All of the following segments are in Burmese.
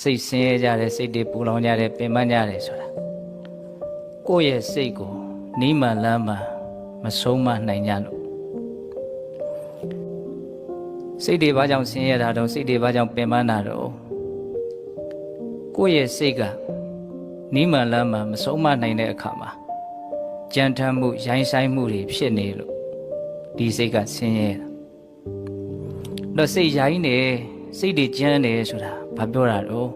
စိတ်ဆင်းရဲကြတယ်စိတ်တွေပူလောင်ကြတယ်ပင်ပန်းကြတယ်ဆိုတာကိုယ့်ရဲ့စိတ်ကိုနီးမှန်လမ်းမှန်မဆုံးမနိုင်ကြလို့စိတ်တွေဘာကြောင့်ဆင်းရဲတာတော့စိတ်တွေဘာကြောင့်ပင်ပန်းတာတော့ကိုယ့်ရဲ့စိတ်ကနီးမှန်လမ်းမှန်မဆုံးမနိုင်တဲ့အခါမှာကြံထမ်းမှုရိုင်းဆိုင်မှုတွေဖြစ်နေလို့ဒီစိတ်ကဆင်းရဲတာတော့စိတ်ရိုင်းနေစိတ်တွေကြမ်းနေဆိုတာ ဘာပြောတာတော့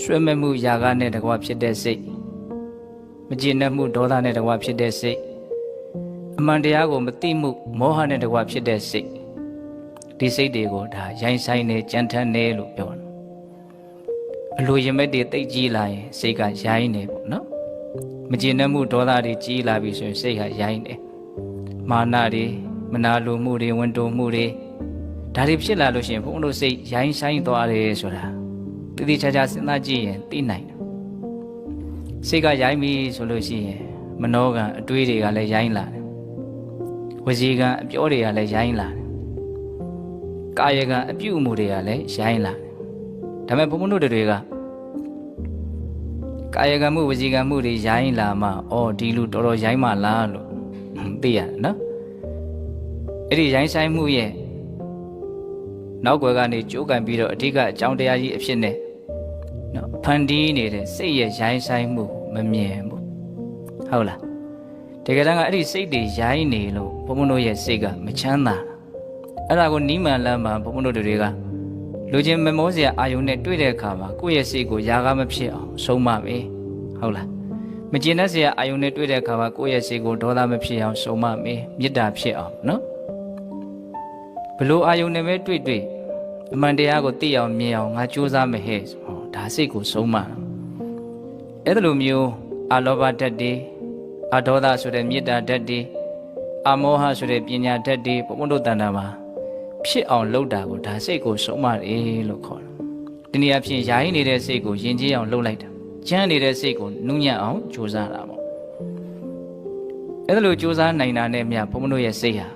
ဆွဲမဲ့မှုຢာကနဲ့တကွာဖြစ်တဲ့စိတ်မကျေနပ်မှုဒေါသနဲ့တကွာဖြစ်တဲ့စိတ်အမှန်တရားကိုမသိမှုမောဟနဲ့တကွာဖြစ်တဲ့စိတ်ဒီစိတ်တွေကိုဒါရိုင်းဆိုင်နေကြမ်းထမ်းနေလို့ပြောတယ်အလိုရမဲ့တွေတိတ်ကြီးလာရင်စိတ်ကရိုင်းနေပေါ့နော်မကျေနပ်မှုဒေါသတွေကြီးလာပြီဆိုရင်စိတ်ဟာရိုင်းနေမာနတွေမနာလိုမှုတွေဝန်တိုမှုတွေ ဒါတွေဖြစ်လာလို့ရှိရင်ဘုန်းတို့စိတ်ရိုင်းဆိုင်သွားတယ်ဆိုတာတတိချာချာစဉ်းစားကြည့်ရင်သိနိုင်တယ်စိတ်ကရိုင်းပြီဆိုလို့ရှိရင်မနှောကအတွေးတွေကလည်းရိုင်းလာတယ်ဝစီကအပြောတွေကလည်းရိုင်းလာတယ်ကာယကအပြုအမူတွေကလည်းရိုင်းလာတယ်ဒါပေမဲ့ဘုန်းဘုန်းတို့တွေကကာယကံမှုဝစီကံမှုတွေရိုင်းလာမှအော်ဒီလူတော်တော်ရိုင်းမှလားလို့သိရတယ်နော်အဲ့ဒီရိုင်းဆိုင်မှုရဲ့ နောက်ွယ်ကနေကြိုးကန်ပြီးတော့အဓိကအကြောင်းတရားကြီးအဖြစ်နဲ့နော်ဖန်တီးနေတဲ့စိတ်ရဲ့ရိုင်းဆိုင်မှုမမြင်ဘူးဟုတ်လားတကယ်တမ်းကအဲ့ဒီစိတ်တွေရိုင်းနေလို့ဘုံဘုံတို့ရဲ့စိတ်ကမချမ်းသာအဲ့ဒါကိုနီးမှန်လမ်းမှာဘုံဘုံတို့တွေကလူချင်းမမောစရာအာယုံနဲ့တွေ့တဲ့အခါမှာကိုယ့်ရဲ့စိတ်ကိုຢာကားမဖြစ်အောင်ဆုံးမပဲဟုတ်လားမကျင်တတ်စရာအာယုံနဲ့တွေ့တဲ့အခါမှာကိုယ့်ရဲ့စိတ်ကိုဒေါသမဖြစ်အောင်ဆုံးမမေမေတ္တာဖြစ်အောင်နော် ဘလို့အာယုံနဲ့ပဲတွေ့တွေ့အမှန်တရားကိုသိအောင်မြင်အောင်ငါကြိုးစားမယ်ဟဲ့ဟောဒါစိတ်ကိုဆုံးမအဲ့ဒါလိုမျိုးအာလောဘဓာတ်တွေအာဒေါသဆိုတဲ့မေတ္တာဓာတ်တွေအာမောဟဆိုတဲ့ပညာဓာတ်တွေဘုံဘုံတို့တဏ္ဍာမှာဖြစ်အောင်လုပ်တာကိုဒါစိတ်ကိုဆုံးမတယ်လို့ခေါ်တယ်ဒီနေရာဖြင့်ယာယီနေတဲ့စိတ်ကိုယဉ်ကျေးအောင်လုပ်လိုက်တာကျမ်းနေတဲ့စိတ်ကိုနုညံ့အောင်ကြိုးစားတာပေါ့အဲ့ဒါလိုကြိုးစားနိုင်တာနဲ့မြဘုံဘုံတို့ရဲ့စိတ်ဟာနော်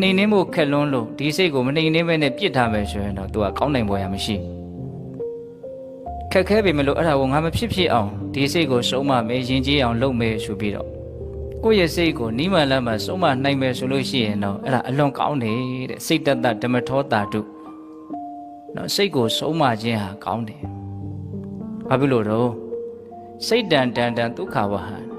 နှိမ်နှင်းဖို့ခက်လွန်းလို့ဒီစိတ်ကိုမနှိမ်နှင်းဘဲနဲ့ပြစ်ထားမယ်ဆိုရင်တော့ तू ကကောင်းနိုင်ပေါ်ရမရှိခက်ခဲပေမဲ့လို့အဲ့ဒါကိုငါမဖြစ်ဖြစ်အောင်ဒီစိတ်ကိုစုံမမယ်ယဉ်ကျေးအောင်လုပ်မယ်ဆိုပြီးတော့ကိုယ့်ရဲ့စိတ်ကိုနိမန်လမ်းမှာစုံမနိုင်မယ်ဆိုလို့ရှိရင်တော့အဲ့ဒါအလွန်ကောင်းတယ်တဲ့စိတ်တတဓမ္မထောတာတုနော်စိတ်ကိုစုံမခြင်းဟာကောင်းတယ်ဘာဖြစ်လို့တော့စိတ်တန်တန်တန်ဒုက္ခဝဟံ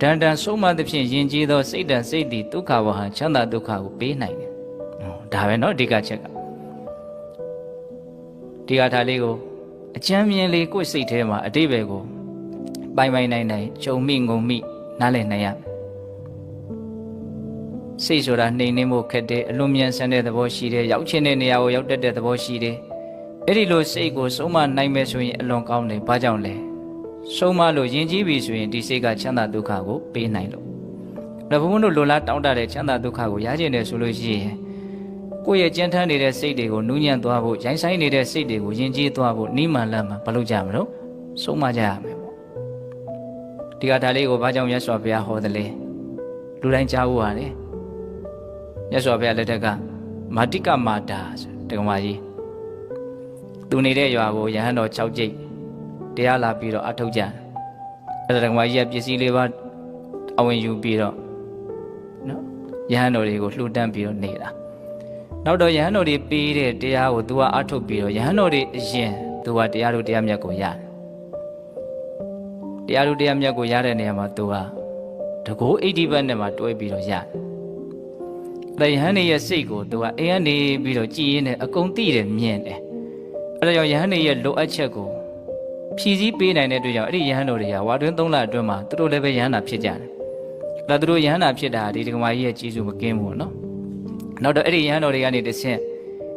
တန်တန်ဆုံးမသဖြင့်ယဉ်ကျေးသောစိတ်တန်စိတ်တည်ဒုက္ခဝဟံချမ်းသာဒုက္ခကိုပေးနိုင်တယ်။ဒါပဲเนาะအဓိကချက်ကဒီကထားလေးကိုအချမ်းမြင်လေးကိုယ့်စိတ်ထဲမှာအတိဘယ်ကိုပိုင်ပိုင်နိုင်နိုင်ဂျုံမိငုံမိနားလည်နိုင်ရမယ်။စိတ်ဆိုတာနှိမ်နှင်းဖို့ခက်တယ်အလွန်မြန်ဆန်တဲ့သဘောရှိတယ်ရောက်ချင်တဲ့နေရာကိုရောက်တတ်တဲ့သဘောရှိတယ်။အဲ့ဒီလိုစိတ်ကိုဆုံးမနိုင်မယ်ဆိုရင်အလွန်ကောင်းတယ်။ဘာကြောင့်လဲ။ ဆုံးမလို့ယဉ်ကျေးပြီဆိုရင်ဒီစိတ်ကချမ်းသာဒုက္ခကိုပေးနိုင်လို့ဒါဘုံဘုံတို့လိုလားတောင်းတတဲ့ချမ်းသာဒုက္ခကိုရကျင်တယ်ဆိုလို့ရှိရင်ကိုယ့်ရဲ့ကြမ်းထမ်းနေတဲ့စိတ်တွေကိုနူးညံ့သွားဖို့ရိုင်းဆိုင်နေတဲ့စိတ်တွေကိုယဉ်ကျေးသွားဖို့နိမန်လမ်းမှာမလုပ်ကြမလို့ဆုံးမကြရမယ်ပေါ့ဒီကဒါလေးကိုဘာကြောင့်မြတ်စွာဘုရားဟောတယ်လဲလူတိုင်းကြားဖို့ရတယ်မြတ်စွာဘုရားလက်ထက်ကမာတိကမာတာဆိုတက္ကမကြီးသူနေတဲ့ရွာကိုယဟန်တော်6ကျိတ် တရားလာပြီးတော့အထုတ်ကြတယ်အဲ့ဒါတက္ကမကြီးကပစ္စည်းလေးပါအဝင်ယူပြီးတော့နော်ယဟန်တော်တွေကိုလှူဒန်းပြီးတော့နေတာနောက်တော့ယဟန်တော်တွေပေးတဲ့တရားကို तू ကအထုတ်ပြီးတော့ယဟန်တော်တွေအရင်သူကတရားတို့တရားမြတ်ကိုရတယ်တရားတို့တရားမြတ်ကိုရတဲ့နေရာမှာသူကတကောအိဋ္ဌိဘတ်နဲ့မှတွဲပြီးတော့ရတယ်။ဒါယဟန်နေရဲ့စိတ်ကိုသူကအိမ်ကနေပြီးတော့ကြည်ရင်းနဲ့အကုန်သိတယ်မြင်တယ်။အဲဒါကြောင့်ယဟန်နေရဲ့လိုအပ်ချက်ကို ဖြည့်ဆည်းပေးနိုင်တဲ့အတွက်ကြောင့်အဲ့ဒီယဟန်တော်တွေကဝါတွင်း၃လအတွင်းမှာသူတို့လည်းပဲယဟန်နာဖြစ်ကြတယ်။ဒါသူတို့ယဟန်နာဖြစ်တာဒီဒကမာကြီးရဲ့ကြီးစုမကင်းဘူးနော်။နောက်တော့အဲ့ဒီယဟန်တော်တွေကနေတစ်ဆင့်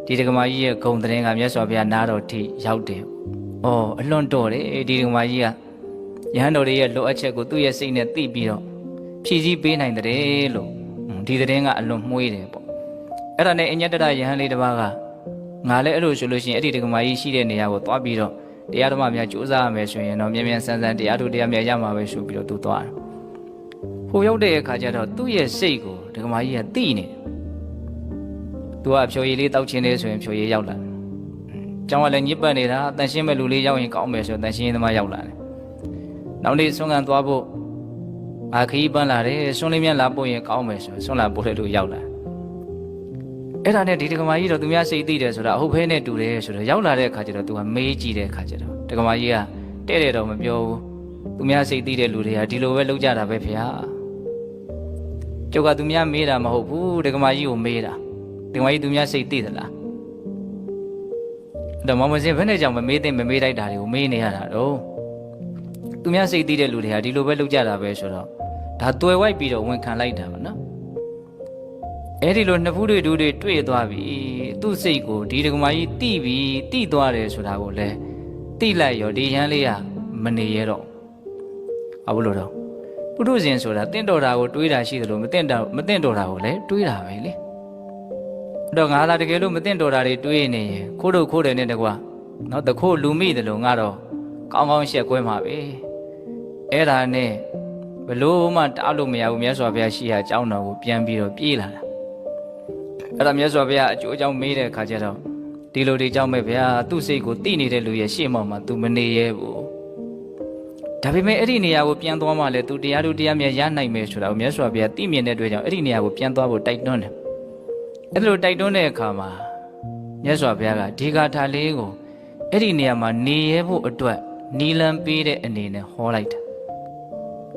ဒီဒကမာကြီးရဲ့ဂုံတရင်ကမြတ်စွာဘုရားနားတော်ထိရောက်တယ်။အော်အလွန်တော်တယ်ဒီဒကမာကြီးကယဟန်တော်တွေရဲ့လိုအပ်ချက်ကိုသူ့ရဲ့စိတ်နဲ့သိပြီးတော့ဖြည့်ဆည်းပေးနိုင်တယ်လို့ဒီတဲ့ကအလွန်မှုေးတယ်ပေါ့အဲ့ဒါနဲ့အညတရယဟန်လေးတစ်ပါးကငါလည်းအဲ့လိုဆိုလို့ရှိရင်အဲ့ဒီဒကမာကြီးရှိတဲ့နေရာကိုသွားပြီးတော့ တရားဓမ္မများကြိုးစားရမယ်ဆိုရင်တော့မြန်မြန်ဆန်းဆန်းတရားတို့တရားများရမှာပဲဆိုပြီးတော့သူသွားတယ်ဟိုရောက်တဲ့အခါကျတော့သူ့ရဲ့စိတ်ကိုဒကမာကြီးကသိနေတယ်သူကဖြိုရည်လေးတောက်ချင်းလေးဆိုရင်ဖြိုရည်ရောက်လာတယ်ကျောင်းကလည်းညစ်ပတ်နေတာတန်ရှင်းမဲ့လူလေးရောက်ရင်ကောင်းမယ်ဆိုတန်ရှင်းရေးသမားရောက်လာတယ်နောက်နေ့ဆွမ်းခံသွားဖို့အာခီးပန်းလာတယ်ဆွမ်းလေးမြတ်လာပို့ရင်ကောင်းမယ်ဆိုဆွမ်းလာပို့တဲ့လူရောက်လာ အဲ့ဒါနဲ့ဒီဒကမာကြီးတော့သူများစိတ်သိတယ်ဆိုတာအဟုတ်ဖဲနဲ့တူတယ်ဆိုတော့ရောက်လာတဲ့အခါကျတော့သူကမေးကြည့်တဲ့အခါကျတော့ဒကမာကြီးကတဲ့တယ်တော့မပြောဘူးသူများစိတ်သိတဲ့လူတွေကဒီလိုပဲလုပ်ကြတာပဲဖေဟာကျုပ်ကသူများမေးတာမဟုတ်ဘူးဒကမာကြီးကိုမေးတာဒကမာကြီးသူများစိတ်သိသလားတော့မမစင်ဘယ်နဲ့ကြောင့်မမေးသိမမေးလိုက်တာတွေကိုမေးနေရတာတော့သူများစိတ်သိတဲ့လူတွေကဒီလိုပဲလုပ်ကြတာပဲဆိုတော့ဒါတွယ်ဝိုက်ပြီးတော့ဝန်ခံလိုက်တာပါနော် အဲ့ဒီလိုနှစ်ဖူးတွေဒူးတွေတွေ့သွားပြီသူ့စိတ်ကိုဒီဒကမာကြီးတိပြီးတိသွားတယ်ဆိုတာကိုလည်းတိလိုက်ရောဒီရန်လေးကမနေရတော့အဘလို့တော့ပုထုဇဉ်ဆိုတာတင့်တော်တာကိုတွေးတာရှိတယ်လို့မတင့်တာမတင့်တော်တာကိုလည်းတွေးတာပဲလေအဲ့တော့ငါသာတကယ်လို့မတင့်တော်တာတွေတွေးနေရင်ခိုးတို့ခိုးတယ်နဲ့တကွာနော်တခိုးလူမိတယ်လို့ငါတော့ကောင်းကောင်းရှက်ကွဲမှာပဲအဲ့ဒါနဲ့ဘလို့မှတားလို့မရဘူးမြတ်စွာဘုရားရှိရာအကြောင်းတော်ကိုပြန်ပြီးတော့ပြေးလာတာ အဲ့ဒါမြတ်စွာဘုရားအကျိုးအကြောင်းမေးတဲ့အခါကျတော့ဒီလိုဒီကြောင့်ပဲဗျာသူ့စိတ်ကိုတိနေတဲ့လူရဲ့ရှေ့မှောက်မှာ तू မနေရဲဘူးဒါပေမဲ့အဲ့ဒီနေရာကိုပြန်သွားမှလည်း तू တရားတို့တရားမြတ်ရနိုင်မယ်ဆိုတာကိုမြတ်စွာဘုရားသိမြင်တဲ့အတွက်ကြောင့်အဲ့ဒီနေရာကိုပြန်သွားဖို့တိုက်တွန်းတယ်အဲ့ဒါလိုတိုက်တွန်းတဲ့အခါမှာမြတ်စွာဘုရားကဒီဂါထာလေးကိုအဲ့ဒီနေရာမှာနေရဲဖို့အတွက်နီလံပေးတဲ့အနေနဲ့ဟောလိုက်တာ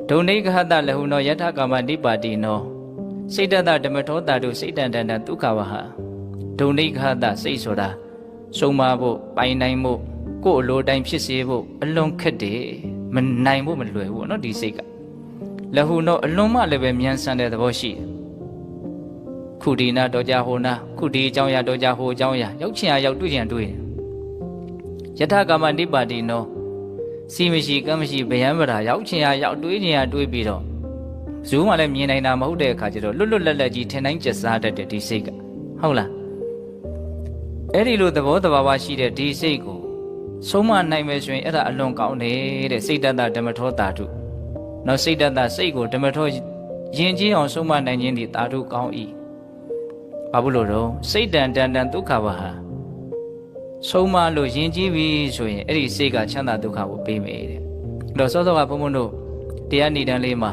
ဒုံနေကဟတလဟုနောယထကာမနိပါတိနော စိတ်တတဓမ္မထောတာတို့စိတ်တန်တန်တန်ဒုက္ခဝဟဒုံနေကဟတစိတ်ဆိုတာစုံမဖို့ပိုင်နိုင်ဖို့ကိုယ်အလိုတိုင်းဖြစ်စေဖို့အလွန်ခက်တယ်မနိုင်ဖို့မလွယ်ဘူးเนาะဒီစိတ်ကလဟုနောအလွန်မှလည်းပဲမြန်ဆန်တဲ့သဘောရှိတယ်ခုဒီနာတော့ကြဟိုနာခုဒီအကြောင်းရတော့ကြဟိုအကြောင်းရရောက်ချင်ရရောက်တွေ့ချင်တွေ့တယ်ယထကာမနိပါတိနောစီမရှိကမ်းမရှိဗယံပရာရောက်ချင်ရရောက်တွေးချင်ရတွေးပြီးတော့ ဇူးမှလည်းမြင်နိုင်တာမဟုတ်တဲ့အခါကျတော့လွတ်လွတ်လပ်လပ်ကြီးထင်တိုင်းကျစားတတ်တဲ့ဒီစိတ်ကဟုတ်လားအဲ့ဒီလိုသဘောတဘာဝရှိတဲ့ဒီစိတ်ကိုဆုံးမနိုင်မယ်ဆိုရင်အဲ့ဒါအလွန်ကောင်းတယ်တဲ့စိတ်တတဓမ္မထောတာတုနောက်စိတ်တတစိတ်ကိုဓမ္မထောယဉ်ကျေးအောင်ဆုံးမနိုင်ခြင်းဒီတာတုကောင်း၏ဘာဘူးလို့တော့စိတ်တန်တန်တန်ဒုက္ခပါဟာဆုံးမလို့ယဉ်ကျေးပြီဆိုရင်အဲ့ဒီစိတ်ကချမ်းသာဒုက္ခကိုပေးမယ်တဲ့အဲ့တော့စောစောကဘုံဘုံတို့တရားနေတန်းလေးမှာ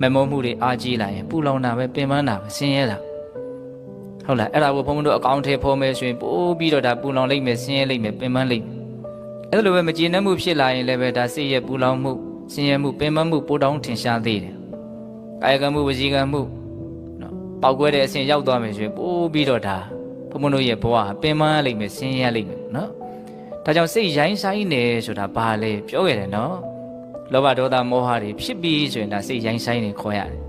မမောမှုတွေအားကြီးလာရင်ပူလောင်တာပဲပင်ပန်းတာပဲဆင်းရဲတာဟုတ်လားအဲ့ဒါကိုဘုံဘုံတို့အကောင့်ထဲဖော်မယ်ဆိုရင်ပို့ပြီးတော့ဒါပူလောင်လိမ့်မယ်ဆင်းရဲလိမ့်မယ်ပင်ပန်းလိမ့်မယ်အဲ့လိုပဲမကျေနပ်မှုဖြစ်လာရင်လည်းပဲဒါစိတ်ရဲ့ပူလောင်မှုဆင်းရဲမှုပင်ပန်းမှုပိုတောင်းထင်ရှားသေးတယ်ကာယကံမှုဝစီကံမှုနော်ပောက်ကွဲတဲ့အဆင့်ရောက်သွားမယ်ဆိုရင်ပို့ပြီးတော့ဒါဘုံဘုံတို့ရဲ့ဘဝပင်ပန်းလိမ့်မယ်ဆင်းရဲလိမ့်မယ်နော်ဒါကြောင့်စိတ်ရိုင်းဆိုင်နေဆိုတာဘာလဲပြောခဲ့တယ်နော် လောဘဒေါသမောဟတွေဖြစ်ပြီးဆိုရင်ဒါစိတ်ရိုင်းဆိုင်နေခေါ်ရတယ်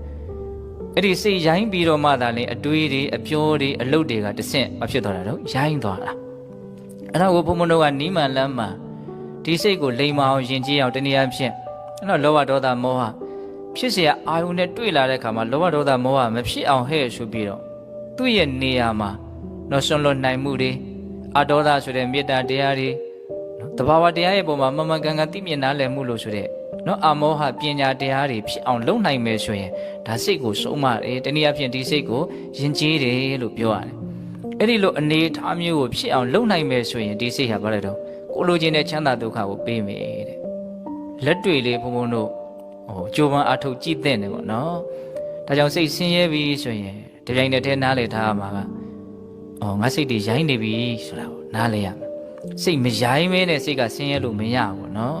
အဲ့ဒီစိတ်ရိုင်းပြီးတော့မှသာလေအတွေးတွေအပြောတွေအလုပ်တွေကတဆင့်မဖြစ်သွားတာတော့ရိုင်းသွားတာအဲ့ဒါကိုဘုံဘုံတို့ကနီးမှန်လမ်းမှဒီစိတ်ကိုလိမ်မအောင်ယဉ်ကျေးအောင်တနည်းအားဖြင့်အဲ့တော့လောဘဒေါသမောဟဖြစ်เสียအာယုန်နဲ့တွေ့လာတဲ့အခါမှာလောဘဒေါသမောဟမဖြစ်အောင်ဟဲ့ဆိုပြီးတော့သူ့ရဲ့နေရာမှာတော့ဆွန်လွတ်နိုင်မှုတွေအတောဒဆိုတဲ့မေတ္တာတရားတွေနော် တဘာဝတရားရဲ့ပုံမှာမမှန်ကန်ကန်သိမြင်နားလည်မှုလို့ဆိုတဲ့ နော်အမောဟပညာတရားတွေဖြစ်အောင်လုပ်နိုင်မယ်ဆိုရင်ဒါစိတ်ကိုစုံမတယ်တနည်းအားဖြင့်ဒီစိတ်ကိုယဉ်ကျေးတယ်လို့ပြောရတယ်အဲ့ဒီလိုအနေအထားမျိုးကိုဖြစ်အောင်လုပ်နိုင်မယ်ဆိုရင်ဒီစိတ်ဟာဘာလဲတော့ကိုလိုချင်တဲ့ချမ်းသာဒုက္ခကိုပေးမယ်တဲ့လက်တွေ့လေးဘုံဘုံတို့ဟိုကြိုးပမ်းအထုတ်ကြည့်တဲ့နေပေါ့နော်ဒါကြောင့်စိတ်ဆင်းရဲပြီဆိုရင်ဒီပြိုင်တည်းထဲနားလည်ထားရမှာကအော်ငါစိတ်တွေရိုင်းနေပြီဆိုတာကိုနားလည်ရမယ်စိတ်မရိုင်းမဲနဲ့စိတ်ကဆင်းရဲလို့မရဘူးနော်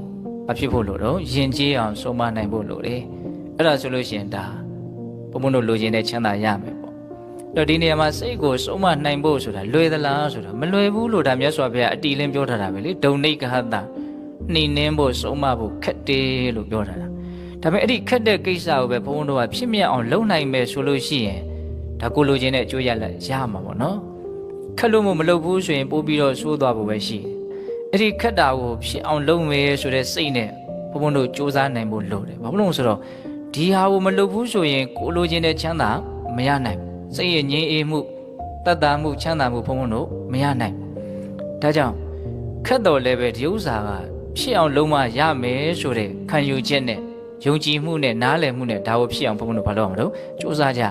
အဖြစ်ဖို့လို့တော့ယဉ်ကျေးအောင်ဆုံးမနိုင်ဖို့လို့တယ်အဲ့ဒါဆိုလို့ရှိရင်ဒါဘုံဘုံတို့လိုချင်တဲ့ချမ်းသာရမယ်ပေါ့တော့ဒီနေရာမှာစိတ်ကိုဆုံးမနိုင်ဖို့ဆိုတာလွယ်သလားဆိုတာမလွယ်ဘူးလို့ဒါမြတ်စွာဘုရားအတီလင်းပြောထားတာပဲလေဒုံနိကဟတနှိမ့်နှင်းဖို့ဆုံးမဖို့ခက်တယ်လို့ပြောထားတာဒါပေမဲ့အဲ့ဒီခက်တဲ့ကိစ္စကိုပဲဘုံဘုံတို့ကဖြစ်မြတ်အောင်လုပ်နိုင်မယ်ဆိုလို့ရှိရင်ဒါကိုလိုချင်တဲ့အကျိုးရလဒ်ရမှာပေါ့နော်ခက်လို့မမလုပ်ဘူးဆိုရင်ပို့ပြီးတော့ဆိုးသွားဖို့ပဲရှိတယ် အဲ့ဒီခက်တာကိုဖြစ်အောင်လုပ်မယ်ဆိုတဲ့စိတ်နဲ့ဘုံဘုံတို့စူးစမ်းနိုင်ဖို့လိုတယ်ဘာလို့လဲဆိုတော့ဒီဟာကိုမလုပ်ဘူးဆိုရင်ကိုလိုချင်တဲ့ချမ်းသာမရနိုင်ဘူးစိတ်ရဲ့ငြိမ်းအေးမှုတတ်တာမှုချမ်းသာမှုဘုံဘုံတို့မရနိုင်ဘူးဒါကြောင့်ခက်တော်လည်းပဲဒီဥစ္စာကဖြစ်အောင်လုံးမရမယ်ဆိုတဲ့ခံယူချက်နဲ့ယုံကြည်မှုနဲ့နားလည်မှုနဲ့ဒါကိုဖြစ်အောင်ဘုံဘုံတို့ဘာလုပ်အောင်မလို့စူးစမ်းကြ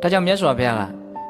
ဒါကြောင့်မြတ်စွာဘုရားက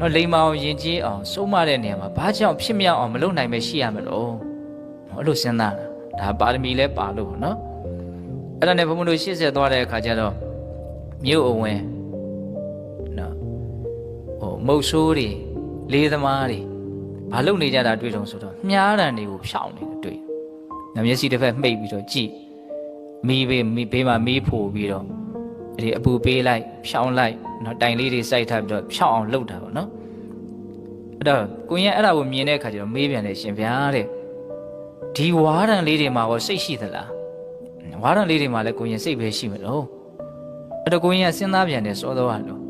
နော်လိမ္မာအောင်ယဉ်ကျေးအောင်စိုးမတဲ့နေရာမှာဘာကြောင့်ဖြစ်မြောက်အောင်မလုပ်နိုင်မရှိရမလို့အဲ့လိုစဉ်းစားတာဒါပါရမီလဲပါလို့ပေါ့နော်အဲ့ဒါနဲ့ဘုံဘုံတို့ရှေ့ဆက်သွားတဲ့အခါကျတော့မြို့အဝင်နော်ဟိုမုတ်ဆိုးတွေလေးသမားတွေဘာလုပ်နေကြတာတွေ့တော့ဆိုတော့မြားတံတွေကိုဖြောင်းနေတယ်တွေ့။မျက်စိတစ်ဖက်မှိတ်ပြီးတော့ကြည့်မီးဘေးမီးဘေးမှာမီးဖိုပြီးတော့ဒီအပူပေးလိုက်ဖြောင်းလိုက် နော်တိုင်လေးတွေစိုက်ထားပြီးတော့ဖြောင်းအောင်လုပ်တာပေါ့နော်အဲ့တော့ကိုရင်အဲ့ဒါကိုမြင်တဲ့အခါကျတော့မေးပြန်တယ်ရှင်ဗျာတဲ့ဒီဝါရံလေးတွေမှာရောစိတ်ရှိသလားဝါရံလေးတွေမှာလည်းကိုရင်စိတ်ပဲရှိမလို့အဲ့တော့ကိုရင်ကစဉ်းစားပြန်တယ်စောတော့လို့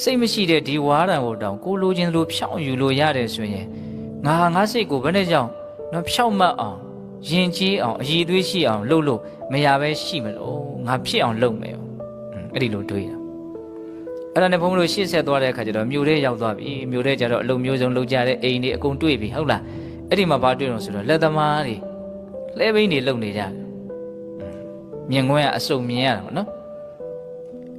စိတ်မရှိတဲ့ဒီဝါရံကိုတောင်ကိုလိုချင်လို့ဖြောင်းယူလို့ရတယ်ဆိုရင်ငါဟာငါစိတ်ကိုဘယ်နဲ့ကြောင့်နော်ဖြောင်းမတ်အောင်ယဉ်ကျေးအောင်အည်သွေးရှိအောင် လုပ်လို့မရပဲရှိမလို့ငါဖြစ်အောင်လုပ်မယ်အဲ့ဒီလိုတွေးတာ အဲ့ဒါနဲ့ဘုန်းကြီးတို့ရှေ့ဆက်သွားတဲ့အခါကျတော့မြို့ထဲရောက်သွားပြီမြို့ထဲကျတော့အလုံမျိုးစုံလုပ်ကြတဲ့အိမ်တွေအကုန်တွေ့ပြီဟုတ်လားအဲ့ဒီမှာဘာတွေ့တော့ဆိုတော့လက်သမားတွေလဲဘိန်းတွေလုံနေကြတယ်မြင်ကွင်းကအစုံမြင်ရတာပေါ့နော်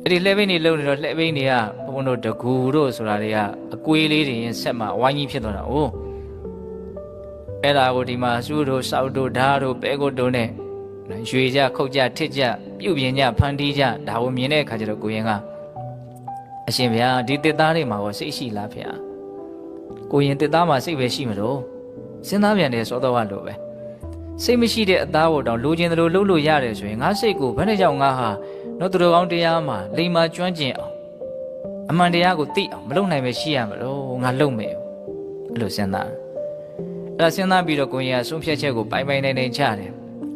အဲ့ဒီလဲဘိန်းတွေလုံနေတော့လဲဘိန်းတွေကဘုန်းတို့တကူတို့ဆိုတာတွေကအကွေးလေးတွေရင်ဆက်မှာဝိုင်းကြီးဖြစ်သွားတာ哦အဲ့ဒါကိုဒီမှာစူးတို့စောက်တို့ဓာတ်တို့ပဲကုတ်တို့နဲ့ရွေကြခုတ်ကြထစ်ကြပြုတ်ပြင်းကြဖန်တီးကြဒါကိုမြင်တဲ့အခါကျတော့ကိုရင်က အရှင်ဗျာဒီတစ်သားတွေမှာရောစိတ်ရှိလားဗျာကိုရင်တစ်သားမှာစိတ်ပဲရှိမလို့စဉ်းစားပြန်တယ်စောတော့လို့ပဲစိတ်မရှိတဲ့အသားကိုတောင်လိုချင်တယ်လို့လှုပ်လို့ရတယ်ဆိုရင်ငါစိတ်ကိုဘယ်နဲ့ကြောင့်ငါဟာနော်သူတော်ကောင်းတရားမှာလိမ္မာကျွမ်းကျင်အောင်အမှန်တရားကိုသိအောင်မလုပ်နိုင်ပဲရှိရမလို့ငါလုပ်မယ်အဲ့လိုစဉ်းစားအဲ့ဒါစဉ်းစားပြီးတော့ကိုရင်ကဆုံးဖြတ်ချက်ကိုပိုင်ပိုင်နိုင်နိုင်ချတယ်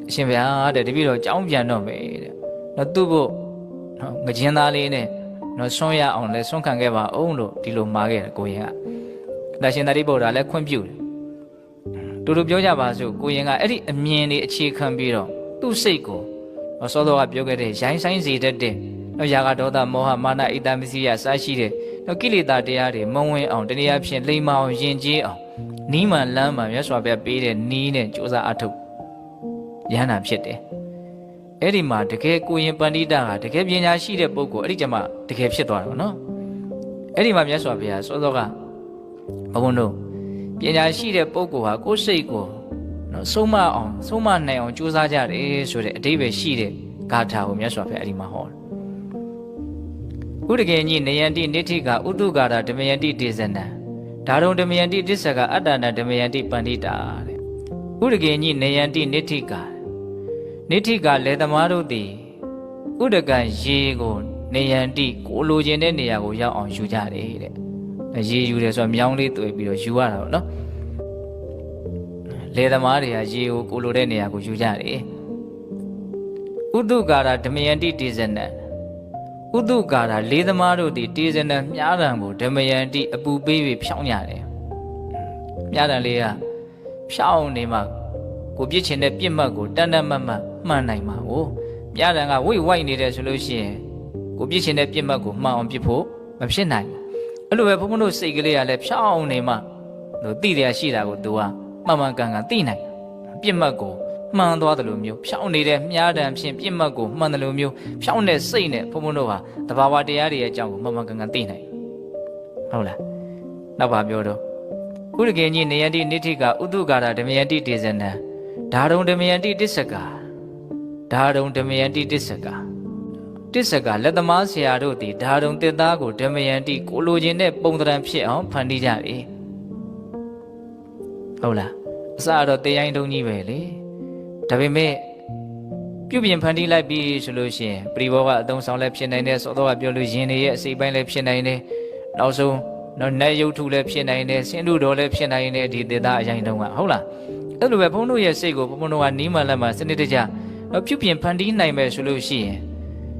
အရှင်ဘုရားတဲ့တပည့်တော်ကြောင်းပြန်တော့မယ်တဲ့နော်သူ့ဖို့နော်ငကြင်းသားလေးနဲ့ နော်ဆွန့်ရအောင်လဲဆွန့်ခံခဲ့ပါအောင်လို့ဒီလိုမှာခဲ့တယ်ကိုရင်ကဒါရှင်သာရိပုတ္တရာလည်းခွင့်ပြုတယ်တူတူပြောကြပါစို့ကိုရင်ကအဲ့ဒီအမြင်လေးအခြေခံပြီးတော့သူ့စိတ်ကိုစောစောကပြောခဲ့တဲ့ရိုင်းဆိုင်စေတတ်တဲ့နော်ယာကဒေါသမောဟမာနဣတမစီယစရှိတဲ့နော်ကိလေသာတရားတွေမဝင်အောင်တနည်းအားဖြင့်လိမ္မာအောင်ယဉ်ကျေးအောင်နီးမှန်လမ်းမှန်မြတ်စွာဘုရားပေးတဲ့နီးနဲ့ကြိုးစားအထုတ်ရဟန္တာဖြစ်တယ် အဲ့ဒီမှာတကယ်ကိုရင်ပန္တိတာကတကယ်ပညာရှိတဲ့ပုဂ္ဂိုလ်အဲ့ဒီကျမှတကယ်ဖြစ်သွားတယ်နော်အဲ့ဒီမှာမြတ်စွာဘုရားစောစောကဘုံတို့ပညာရှိတဲ့ပုဂ္ဂိုလ်ဟာကိုယ်စိတ်ကိုနော်ဆုံးမအောင်ဆုံးမနိုင်အောင်ကြိုးစားကြတယ်ဆိုတဲ့အတိပ္ပယ်ရှိတဲ့ဂါထာကိုမြတ်စွာဘုရားအဲ့ဒီမှာဟောတယ်ဥဒကေညိနယန္တိနိဋ္ဌိကဥတုကာရဓမယန္တိဒေဇနံဒါရုံဓမယန္တိတစ္ဆကအတ္တနာဓမယန္တိပန္တိတာတဲ့ဥဒကေညိနယန္တိနိဋ္ဌိက နိဋ္ဌိကလေသမားတို့သည်ဥဒကံရေကိုနေယန္တိကိုလိုချင်တဲ့နေရာကိုရောက်အောင်ယူကြတယ်တဲ့ရေယူတယ်ဆိုတော့မြောင်းလေးတွေ့ပြီးတော့ယူရတာပေါ့နော်လေသမားတွေကရေကိုကိုလိုတဲ့နေရာကိုယူကြတယ်ဥဒုကာရဓမယန္တိဒေဇနံဥဒုကာရလေးသမားတို့သည်တေဇနံမြားတံကိုဓမယန္တိအပူပေးပြီးဖြောင်းကြတယ်မြားတံလေးကဖြောင်းနေမှ ကိုပြစ်ချင်တဲ့ပြစ်မှတ်ကိုတန်တန်မတ်မတ်မှန်နိုင်မှာ哦မြားတံကဝိတ်ဝိုက်နေတယ်ဆိုလို့ရှိရင်ကိုပြစ်ချင်တဲ့ပြစ်မှတ်ကိုမှန်အောင်ပြစ်ဖို့မဖြစ်နိုင်ဘူးအဲ့လိုပဲဘုန်းဘုန်းတို့စိတ်ကလေးကလည်းဖြောင်းနေမှသူသိတယ်ရှိတာကိုသူကမှန်မှန်ကန်ကန်သိနိုင်ပြစ်မှတ်ကိုမှန်သွားတယ်လို့မျိုးဖြောင်းနေတဲ့မြားတံဖြင့်ပြစ်မှတ်ကိုမှန်တယ်လို့မျိုးဖြောင်းတဲ့စိတ်နဲ့ဘုန်းဘုန်းတို့ဟာတဘာဝတရားတွေရဲ့အကြောင်းကိုမှန်မှန်ကန်ကန်သိနိုင်ဟုတ်လားနောက်ပါပြောတော့ဥရကေညိနေယတိနိဋ္ဌိကဥတုကာရဓမယတိဒေဇနံ ဒါရုံဓမယတိတစ္ဆကာဒါရုံဓမယတိတစ္ဆကာတစ္ဆကာလက်သမားဆရာတို့သည်ဒါရုံတစ်သားကိုဓမယတိကိုလိုချင်တဲ့ပုံသဏ္ဍာန်ဖြစ်အောင်ဖန်တီးကြပြီဟုတ်လားအစတော့တရားရင်တုံးကြီးပဲလေဒါပေမဲ့ပြုပြင်ဖန်တီးလိုက်ပြီဆိုလို့ရှိရင်ပရိဘောကအသုံးဆောင်လည်းဖြစ်နိုင်တယ်စောတော့ကပြောလို့ရင်တွေရဲ့အစိပ်ပိုင်းလည်းဖြစ်နိုင်တယ်နောက်ဆုံးနော်နတ်ရုပ်ထုလည်းဖြစ်နိုင်တယ်ဆင်းတုတော်လည်းဖြစ်နိုင်တယ်ဒီသေသားအရင်တုန်းကဟုတ်လား အဲ့လိုပဲဘုန်းတို့ရဲ့စိတ်ကိုဘုန်းတို့ကနီးမှလက်မှစနစ်တကျနော်ပြုပြင်ဖန်တီးနိုင်မယ်ဆိုလို့ရှိရင်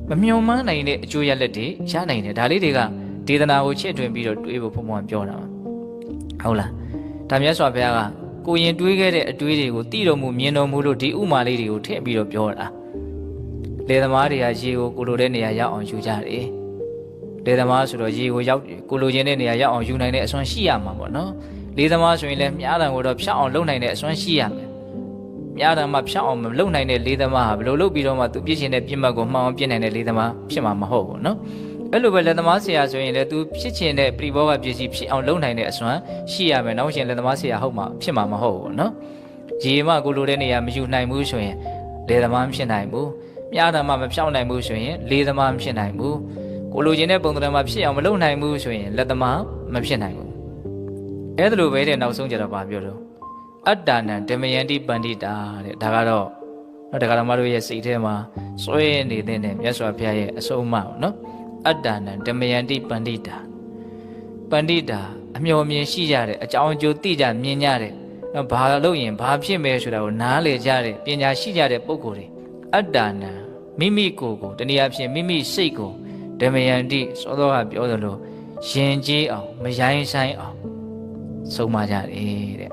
မမျှော်မှန်းနိုင်တဲ့အကျိုးရလက်တွေရနိုင်တယ်ဒါလေးတွေကဒေသနာကိုချဲ့ထွင်ပြီးတော့တွေးဖို့ဘုံဘုံပြောတာပါဟုတ်လားဒါမြတ်စွာဘုရားကကိုရင်တွေးခဲ့တဲ့အတွေးတွေကိုသိတော်မူမြင်တော်မူလို့ဒီဥမာလေးတွေကိုထည့်ပြီးတော့ပြောတာလေသမားတွေကရေကိုကိုလိုတဲ့နေရာရောက်အောင်ယူကြတယ်လေသမားဆိုတော့ရေကိုရောက်ကိုလိုချင်တဲ့နေရာရောက်အောင်ယူနိုင်တဲ့အစွမ်းရှိရမှာပေါ့နော် လေသမားဆိုရင်လည်းမြားတံကိုတော့ဖြောက်အောင်လုပ်နိုင်တဲ့အစွမ်းရှိရမယ်မြားတံမှာဖြောက်အောင်မလုပ်နိုင်တဲ့လေသမားဟာဘယ်လိုလုပ်ပြီးတော့မှသူပြစ်ချင်တဲ့ပြစ်မှတ်ကိုမှန်အောင်ပြစ်နိုင်တဲ့လေသမားဖြစ်မှာမဟုတ်ဘူးနော်အဲ့လိုပဲလက်သမားဆရာဆိုရင်လည်းသူဖြစ်ချင်တဲ့ပြိဘောကပစ္စည်းဖြစ်အောင်လုပ်နိုင်တဲ့အစွမ်းရှိရမယ်နောက်ရှင်လက်သမားဆရာဟုတ်မှာဖြစ်မှာမဟုတ်ဘူးနော်ရေမကိုလိုတဲ့နေရာမယူနိုင်ဘူးဆိုရင်လေသမားမဖြစ်နိုင်ဘူးမြားတံမှာမဖြောက်နိုင်ဘူးဆိုရင်လေသမားမဖြစ်နိုင်ဘူးကိုလိုချင်တဲ့ပုံသဏ္ဍာန်မှာဖြစ်အောင်မလုပ်နိုင်ဘူးဆိုရင်လက်သမားမဖြစ်နိုင်ဘူး အဲ့ဒါလိုပဲတဲ့နောက်ဆုံးကြတော့ဗာပြောတော့အတ္တနံဓမယန္တိပန္တိတာတဲ့ဒါကတော့တော့တရားတော်မတို့ရဲ့စိတ်ထဲမှာစွဲနေတဲ့နဲ့မြတ်စွာဘုရားရဲ့အဆုံးအမပေါ့နော်အတ္တနံဓမယန္တိပန္တိတာပန္တိတာအမျှော်မြင်ရှိကြတဲ့အကြောင်းအကျိုးသိကြမြင်ကြတဲ့နော်ဘာလို့ရင်ဘာဖြစ်မယ်ဆိုတာကိုနားလည်ကြတဲ့ပညာရှိကြတဲ့ပုဂ္ဂိုလ်တွေအတ္တနံမိမိကိုယ်ကိုတနည်းအားဖြင့်မိမိစိတ်ကိုဓမယန္တိစောစောကပြောသလိုယဉ်ကျေးအောင်မရိုင်းဆိုင်အောင် ဆုံးမကြတယ်တဲ့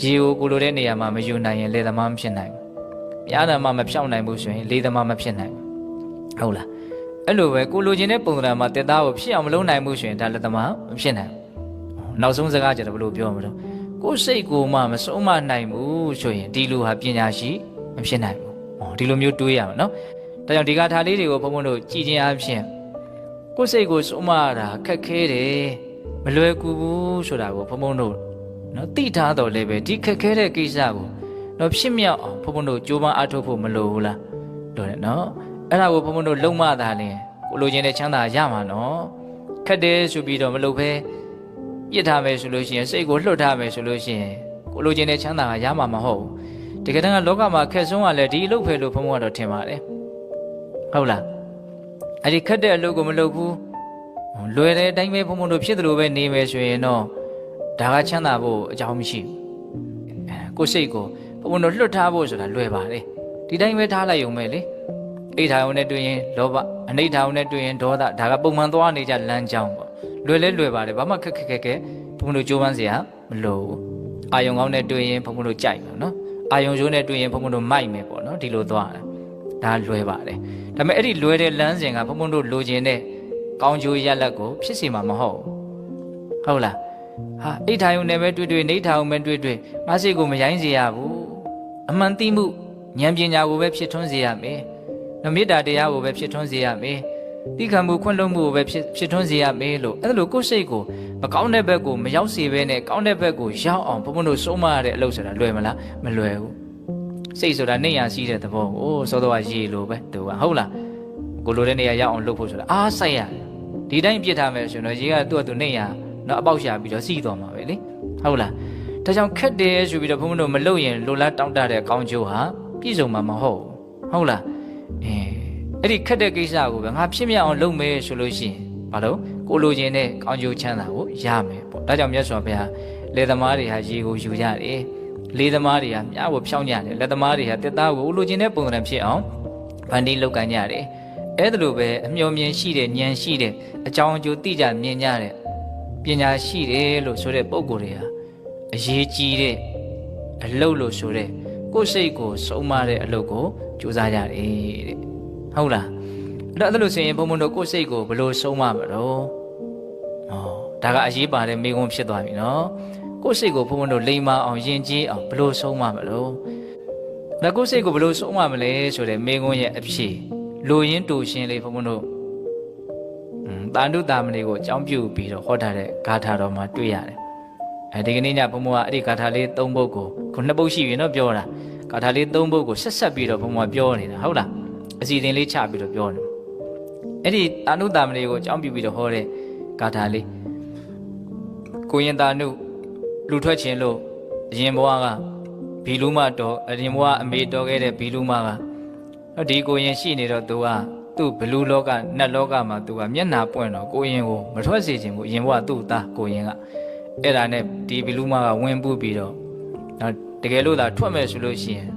ရေကိုကိုလိုတဲ့နေရာမှာမယူနိုင်ရင်လေသမားမဖြစ်နိုင်ဘူး။ပြားတယ်မှမဖြောင်းနိုင်ဘူးဆိုရင်လေသမားမဖြစ်နိုင်ဘူး။ဟုတ်လား။အဲ့လိုပဲကိုလိုချင်တဲ့ပုံစံမှာတက်သားကိုဖြစ်အောင်မလုပ်နိုင်ဘူးဆိုရင်ဒါလက်သမားမဖြစ်နိုင်ဘူး။နောက်ဆုံးစကားကြတော့ဘယ်လိုပြောမလို့ကိုယ်စိတ်ကိုမှမဆုံးမနိုင်ဘူးဆိုရင်ဒီလူဟာပညာရှိမဖြစ်နိုင်ဘူး။ဟောဒီလိုမျိုးတွေးရမှာနော်။ဒါကြောင့်ဒီကထာလေးတွေကိုဘုံဘုံတို့ကြည်ခြင်းအပြင်ကိုယ်စိတ်ကိုဆုံးမရတာခက်ခဲတယ် မလွယ်ကူဘူးဆိုတာကိုဘုံဘုံတို့နော်သိထားတော့လည်းပဲဒီခက်ခဲတဲ့ကိစ္စကိုတော့ဖြစ်မြောက်အောင်ဘုံဘုံတို့ကြိုးပမ်းအားထုတ်ဖို့မလိုဘူးလားလို့တယ်နော်အဲ့ဒါကိုဘုံဘုံတို့လုံမတာလင်ကိုလိုချင်တဲ့ချမ်းသာရမှာနော်ခက်တယ်ဆိုပြီးတော့မလုပ်ဘဲပြစ်ထားမယ်ဆိုလို့ရှိရင်စိတ်ကိုလွတ်ထားမယ်ဆိုလို့ရှိရင်ကိုလိုချင်တဲ့ချမ်းသာကရမှာမဟုတ်ဘူးတကယ်တမ်းကလောကမှာခက်ဆုံးကလည်းဒီအလုပ်ပဲလို့ဘုံဘုံကတော့ထင်ပါတယ်ဟုတ်လားအဲ့ဒီခက်တဲ့အလုပ်ကိုမလုပ်ဘူး လွယ်တဲ့အတိုင်းပဲဘုံဘုံတို့ဖြစ်တယ်လို့ပဲနေမယ်ဆိုရင်တော့ဒါကချမ်းသာဖို့အကြောင်းမရှိဘူးအဲကိုယ်စိတ်ကိုဘုံဘုံတို့လွတ်ထားဖို့ဆိုတာလွယ်ပါတယ်ဒီတိုင်းပဲထားလိုက်ရုံပဲလေအိဋ္ဌာယုံနဲ့တွေ့ရင်လောဘအနိဋ္ဌာယုံနဲ့တွေ့ရင်ဒေါသဒါကပုံမှန်သွားနေကြလမ်းကြောင်းပေါ့လွယ်လဲလွယ်ပါတယ်ဘာမှခက်ခက်ခက်ခက်ဘုံဘုံတို့ကြိုးပမ်းစရာမလိုဘူးအာယုံကောင်းနဲ့တွေ့ရင်ဘုံဘုံတို့ကြိုက်မှာနော်အာယုံရိုးနဲ့တွေ့ရင်ဘုံဘုံတို့မိုက်မယ်ပေါ့နော်ဒီလိုသွားတယ်ဒါလွယ်ပါတယ်ဒါပေမဲ့အဲ့ဒီလွယ်တဲ့လမ်းစဉ်ကဘုံဘုံတို့လိုချင်တဲ့ ကောင်းကျိုးရလဒ်ကိုဖြစ်စီမှာမဟုတ်ဘူးဟုတ်လားဟာအိဋ္ဌာယုံနဲ့ပဲတွေ့တွေ့နေဋ္ဌာယုံပဲတွေ့တွေ့ငါစိတ်ကိုမရိုင်းစေရဘူးအမှန်သိမှုဉာဏ်ပညာကိုပဲဖြစ်ထွန်းစေရမယ်။နမေတ္တာတရားကိုပဲဖြစ်ထွန်းစေရမယ်။တိခံမှုခွင့်လွှတ်မှုကိုပဲဖြစ်ဖြစ်ထွန်းစေရမယ်လို့အဲ့လိုကိုယ်စိတ်ကိုမကောင်းတဲ့ဘက်ကိုမရောက်စေဘဲနဲ့ကောင်းတဲ့ဘက်ကိုရောက်အောင်ဘုံဘုံတို့စိုးမရတဲ့အလုပ်ဆိုတာလွယ်မလားမလွယ်ဘူး။စိတ်ဆိုတာနေရရှိတဲ့သဘောကိုစောတော့ရေလိုပဲသူကဟုတ်လားကိုလိုတဲ့နေရာရောက်အောင်လုပ်ဖို့ဆိုတာအားစိုက်ရတယ်။ ဒီတိုင်းပြစ်ထားမယ်ဆိုရင်တော့ရေကသူ့အတူနေရတော့အပေါက်ရှာပြီးတော့စီးသွားမှာပဲလေဟုတ်လား။ဒါကြောင့်ခက်တယ်ဆိုပြီးတော့ဘုံဘုံတို့မလုပ်ရင်လိုလားတောင်းတတဲ့ကောင်းကျိုးဟာပြည့်စုံမှာမဟုတ်ဘူးဟုတ်လားအဲအဲ့ဒီခက်တဲ့ကိစ္စကိုပဲငါဖြစ်မြောက်အောင်လုပ်မယ်ဆိုလို့ရှိရင်ဘာလို့ကိုလိုချင်တဲ့ကောင်းကျိုးချမ်းသာကိုရမယ်ပေါ့ဒါကြောင့်မြတ်စွာဘုရားလေသမားတွေဟာရေကိုယူကြတယ်လေသမားတွေကမြားကိုဖြောင်းကြတယ်လက်သမားတွေဟာတက်သားကိုလိုချင်တဲ့ပုံစံဖြစ်အောင်ဗန်ဒီလောက်ကန်ကြတယ် အဲ့ဒါလိုပဲအမျှော်မြင်ရှိတဲ့ဉာဏ်ရှိတဲ့အကြောင်းအကျိုးသိကြမြင်ကြတဲ့ပညာရှိတယ်လို့ဆိုတဲ့ပုံကိုယ်တွေဟာအရေးကြီးတဲ့အလုပ်လို့ဆိုတဲ့ကိုယ်စိတ်ကိုစုံမတဲ့အလုပ်ကိုကြိုးစားကြတယ်တဲ့ဟုတ်လားအဲ့တော့အဲ့လိုဆိုရင်ဘုံဘုံတို့ကိုယ်စိတ်ကိုဘယ်လိုစုံမမလို့ဟောဒါကအရေးပါတဲ့မိကုံးဖြစ်သွားပြီနော်ကိုယ်စိတ်ကိုဘုံဘုံတို့လိမ္မာအောင်ယဉ်ကျေးအောင်ဘယ်လိုစုံမမလို့ဒါကိုယ်စိတ်ကိုဘယ်လိုစုံမမလဲဆိုတဲ့မိကုံးရဲ့အဖြေ လူရင်းတူရှင်လေးဘုံဘုံတို့တာနုတာမဏေကိုအကြောင်းပြုပြီးတော့ဟောထားတဲ့ဂါထာတော်မှာတွေ့ရတယ်အဲဒီကနေ့ညဘုံဘုံကအဲ့ဒီဂါထာလေး၃ပုဒ်ကိုခုနှစ်ပုဒ်ရှိပြီနော်ပြောတာဂါထာလေး၃ပုဒ်ကိုဆက်ဆက်ပြီးတော့ဘုံဘုံကပြောနေတာဟုတ်လားအစီအစဉ်လေးချပြီးတော့ပြောနေအဲ့ဒီတာနုတာမဏေကိုအကြောင်းပြုပြီးတော့ဟောတဲ့ဂါထာလေးကိုရင်တာနုလူထွက်ခြင်းလို့အရင်ဘဝကဘီလူမတော်အရင်ဘဝအမေတော်ခဲ့တဲ့ဘီလူမက ဒီကိုရင်ရှိနေတော့သူကသူ့ဘလူလောကနတ်လောကမှာသူကမျက်နာပွင့်တော့ကိုရင်ကိုမထွက်စေခြင်းဘူးအရင်ဘဝသူ့သားကိုရင်ကအဲ့ဒါနဲ့ဒီဘီလူမကဝင်ပူးပြီးတော့နော်တကယ်လို့သာထွက်မယ်ဆိုလို့ရှိရင်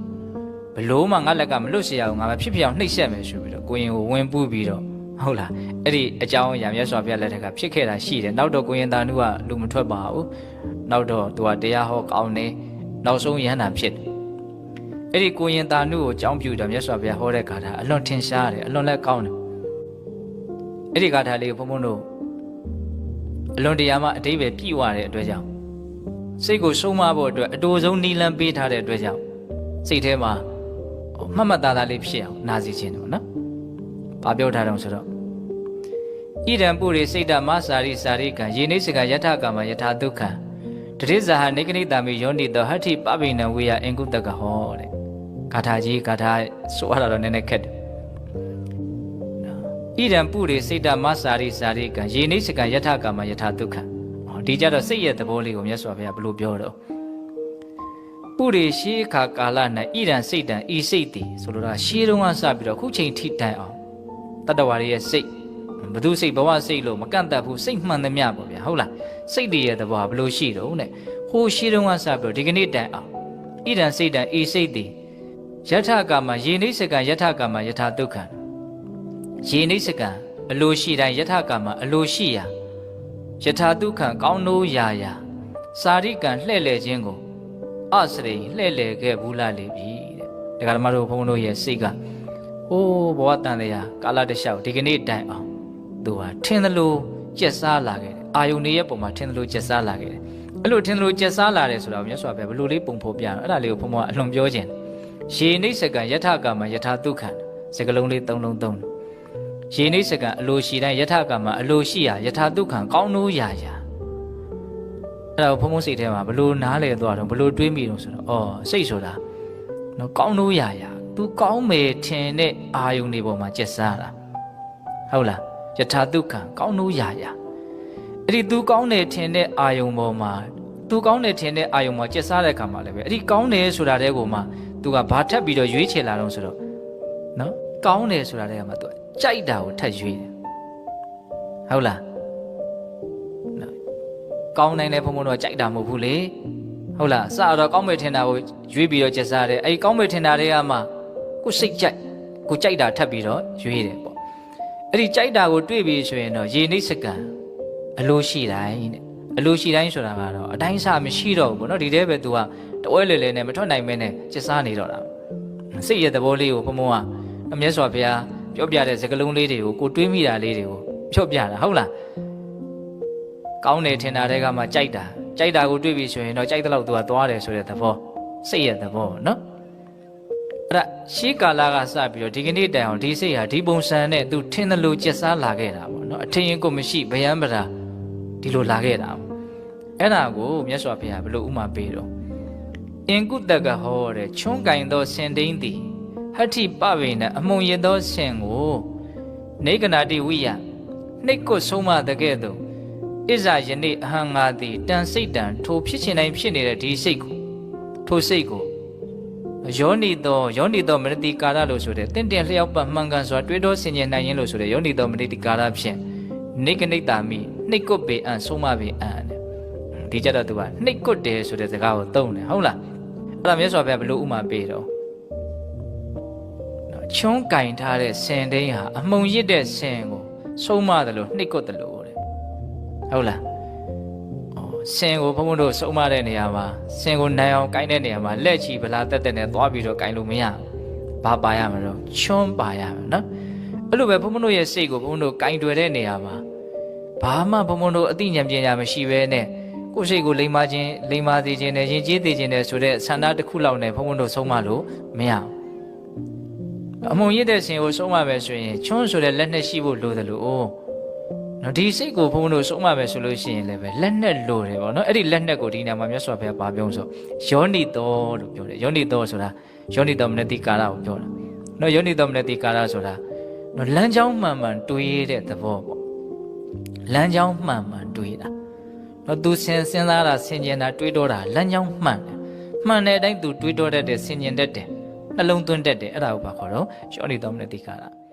ဘလို့မှငါလက်ကမလွတ်เสียအောင်ငါမဖြစ်ဖြစ်အောင်နှိပ်စက်မယ်ဆိုပြီးတော့ကိုရင်ကိုဝင်ပူးပြီးတော့ဟုတ်လားအဲ့ဒီအကြောင်းအရာမြတ်စွာဘုရားလက်ထက်ကဖြစ်ခဲ့တာရှိတယ်နောက်တော့ကိုရင်သားနုကလူမထွက်ပါဘူးနောက်တော့သူကတရားဟောကောင်းနေနောက်ဆုံးယဟန္တာဖြစ်တယ် အဲ့ဒီကိုရင်သားနုကိုအကြောင်းပြုတော့မြတ်စွာဘုရားဟောတဲ့ဂါထာအလွန်ထင်ရှားတယ်အလွန်လည်းကောင်းတယ်အဲ့ဒီဂါထာလေးကိုဘုန်းဘုန်းတို့အလွန်တရာမှအတိပ္ပယ်ပြည့်ဝတဲ့အတွက်ကြောင့်စိတ်ကိုဆုံးမဖို့အတွက်အတူဆုံးနီလန်းပေးထားတဲ့အတွက်ကြောင့်စိတ်ထဲမှာမှတ်မှတ်သားသားလေးဖြစ်အောင်နာစီခြင်းတယ်နော်။ဘာပြောထားတော့ဆိုတော့ဣဒံပုရိစိတ်တမစာရိစာရိကံယေနိစကယထကာမယထာဒုက္ခံတတိဇာဟနေကနိတမိယောနိတောဟဋ္ဌိပပိနံဝေယအင်ကုတကဟောတဲ့ ဂါထာကြီးဂါထာဆိုရတာတော့နည်းနည်းခက်တယ်ဣဒံပုရိစိတ်တမစာရိစာရိကံယေနိစကယထကာမယထာဒုက္ခံဒီကြတော့စိတ်ရဲ့သဘောလေးကိုမြတ်စွာဘုရားဘယ်လိုပြောတော့ပုရိရှိခါကာလ၌ဣဒံစိတ်တံဤစိတ်တည်ဆိုလိုတာရှေးတုန်းကစပြီးတော့ခုချိန်ထိတိုင်အောင်တတ္တဝါရဲ့စိတ်ဘသူစိတ်ဘဝစိတ်လို့မကန့်တတ်ဘူးစိတ်မှန်သမျှပေါ့ဗျာဟုတ်လားစိတ်တည်ရဲ့သဘောဘယ်လိုရှိတော့နဲ့ဟိုရှေးတုန်းကစပြီးတော့ဒီကနေ့တိုင်အောင်ဣဒံစိတ်တံဤစိတ်တည် ယထကာမယေနိစကံယထကာမယထဒုက္ခံယေနိစကံအလိုရှိတိုင်းယထကာမအလိုရှိရာယထာတုခံကောင်းနိုးရာရာစာရိကံလှဲ့လေခြင်းကိုအစရိလှဲ့လေခဲ့ဘူးလားလေပြီတဲ့ဒကာဓမ္မတို့ဘုန်းဘုန်းတို့ရဲ့စိတ်ကအိုးဘဝတန်တရားကာလတလျှောက်ဒီကနေ့တိုင်အောင်သူဟာထင်းသလိုကျက်စားလာခဲ့တယ်အာယုန်တွေရဲ့ပုံမှာထင်းသလိုကျက်စားလာခဲ့တယ်အဲ့လိုထင်းသလိုကျက်စားလာတယ်ဆိုတော့မြတ်စွာဘုရားဘယ်လိုလေးပုံဖော်ပြတော့အဲ့ဒါလေးကိုဘုန်းဘုန်းကအလွန်ပြောခြင်း ရေနိစ္စကံယထကမယထာတုခံစကလုံးလေး၃လုံးသုံးတယ်ရေနိစ္စကံအလိုရှိတိုင်းယထကမအလိုရှိရာယထာတုခံကောင်းနိုးရာရာအဲ့ဒါကိုဘုံဘုံစိတ်ထဲမှာဘလို့နားလေသွားတော့ဘလို့တွေးမိတော့ဆိုတော့အော်စိတ်ဆိုတာနော်ကောင်းနိုးရာရာ तू ကောင်းမယ်ထင်တဲ့အာယုန်တွေပေါ်မှာကျက်စားတာဟုတ်လားယထာတုခံကောင်းနိုးရာရာအဲ့ဒီ तू ကောင်းတယ်ထင်တဲ့အာယုန်ပေါ်မှာ तू ကောင်းတယ်ထင်တဲ့အာယုန်မှာကျက်စားတဲ့ခါမှာလည်းပဲအဲ့ဒီကောင်းတယ်ဆိုတာတဲ့ကိုမှ तू ကဘာထပ်ပြီးတော့ရွေးချယ်လာတော့ဆိုတော့နော်ကောင်းတယ်ဆိုတာတွေကမှသူကကြိုက်တာကိုထပ်ရွေးတယ်ဟုတ်လားနော်ကောင်းနိုင်တဲ့ဘုံဘုံတော့ကြိုက်တာမဟုတ်ဘူးလေဟုတ်လားစတော့ကောင်းမယ်ထင်တာကိုရွေးပြီးတော့ကျက်စားတယ်အဲ့ဒီကောင်းမယ်ထင်တာတွေကမှကိုယ်စိတ်ကြိုက်ကိုကြိုက်တာထပ်ပြီးတော့ရွေးတယ်ပေါ့အဲ့ဒီကြိုက်တာကိုတွေ့ပြီးဆိုရင်တော့ရေနှိပ်စကန်အလိုရှိတိုင်းတဲ့ အလိုရှိတိုင်းဆိုတာကတော့အတိုင်းစားမရှိတော့ဘူးပေါ့နော်ဒီတဲပဲ तू ကတဝဲလေလေနဲ့မထွက်နိုင်မဲနဲ့ကျက်စားနေတော့တာစိတ်ရဲ့သဘောလေးကိုဘုံဘုံကအမျက်စွာဘုရားပြောပြတဲ့စကားလုံးလေးတွေကိုကိုတွေးမိတာလေးတွေကိုဖြော့ပြတာဟုတ်လားကောင်းတယ်ထင်တာတွေကမှကြိုက်တာကြိုက်တာကိုတွေးပြီးဆိုရင်တော့ကြိုက်တဲ့လောက်သူကသွားတယ်ဆိုတဲ့သဘောစိတ်ရဲ့သဘောနော်အဲ့ဒါရှေးကာလကစပြီးတော့ဒီကနေ့တိုင်အောင်ဒီစိတ်ဟာဒီပုံစံနဲ့သူထင်တယ်လို့ကျက်စားလာခဲ့တာပေါ့နော်အထင်ရင်ကိုမရှိဗျယံပရာဒီလိုလာခဲ့တာပေါ့ အဲ့ဒါကိုမြတ်စွာဘုရားဘယ်လိုဥမာပေးတော့အင်ကုတကဟောတဲ့ချွန်းကင်သောစင်တိန်သည်ဟတ္ထိပဝေနအမုံရသောစင်ကိုနေကနာတိဝိယနှိတ်ကိုဆုံးမတကဲ့သို့ဣဇာယနေ့အဟံငါသည်တန်စိတ်တန်ထိုဖြစ်ချင်တိုင်းဖြစ်နေတဲ့ဒီစိတ်ကိုထိုစိတ်ကိုယောနိသောယောနိသောမနတိကာရလို့ဆိုတဲ့တင့်တယ်လျှောက်ပတ်မှန်ကန်စွာတွေးတောဆင်ခြင်နိုင်ရင်လို့ဆိုတဲ့ယောနိသောမနတိကာရဖြင့်နေကနိတ္တာမိနှိတ်ကိုပေအံဆုံးမပေအံတဲ့ ဒီကြတော့သူကနှိတ်ကွတ်တယ်ဆိုတဲ့စကားကိုသုံးတယ်ဟုတ်လားအဲ့ဒါမြတ်စွာဘုရားဘလို့ဥမာပေးတော့နော်ချွန်းကင်ထားတဲ့ဆင်တိန်ဟာအမှုံရစ်တဲ့ဆင်ကိုဆုံးမတယ်လို့နှိတ်ကွတ်တယ်လို့တဲ့ဟုတ်လားဩဆင်ကိုဘုန်းဘုန်းတို့ဆုံးမတဲ့နေရာမှာဆင်ကိုနိုင်အောင်ကင်တဲ့နေရာမှာလက်ချီဗလာတက်တက်နဲ့သွားပြီးတော့ကင်လို့မရဘူးဘာပါရမလို့ချွန်းပါရမယ်နော်အဲ့လိုပဲဘုန်းဘုန်းတို့ရဲ့စိတ်ကိုဘုန်းဘုန်းတို့ကင်တွယ်တဲ့နေရာမှာဘာမှဘုန်းဘုန်းတို့အသိဉာဏ်ပညာမရှိဘဲနဲ့ ကိုယ့်စိတ်ကိုလိမ္မာခြင်းလိမ္မာစေခြင်းနဲ့ယဉ်ကျေးစေခြင်းနဲ့ဆိုတဲ့ဆန္ဒတစ်ခုလောက်နဲ့ဘုန်းဘုန်းတို့ဆုံးမလို့မရဘူးအမုံရစ်တဲ့ရှင်ကိုဆုံးမမယ်ဆိုရင်ချွန်းဆိုတဲ့လက်နဲ့ရှိဖို့လိုတယ်လို့နော်ဒီစိတ်ကိုဘုန်းဘုန်းတို့ဆုံးမမယ်ဆိုလို့ရှိရင်လည်းပဲလက်နဲ့လိုတယ်ပေါ့နော်အဲ့ဒီလက်နဲ့ကိုဒီနေရာမှာမြတ်စွာဘုရားပါပြောဆိုယောနိတောလို့ပြောတယ်ယောနိတောဆိုတာယောနိတောမနတိကာရကိုပြောတာနော်ယောနိတောမနတိကာရဆိုတာနော်လမ်းကြောင်းမှန်မှန်တွေးတဲ့သဘောပေါ့လမ်းကြောင်းမှန်မှန်တွေးတာ တော့သူစဉ်စဉ်းစားတာဆင်ခြင်တာတွေးတောတာလမ်းကြောင်းမှန်တယ်မှန်တဲ့အတိုင်းသူတွေးတောတတ်တယ်ဆင်ခြင်တတ်တယ်နှလုံးသွင်းတတ်တယ်အဲ့ဒါကိုပါခေါ်တော့ယောနိတော်မနတိကာရ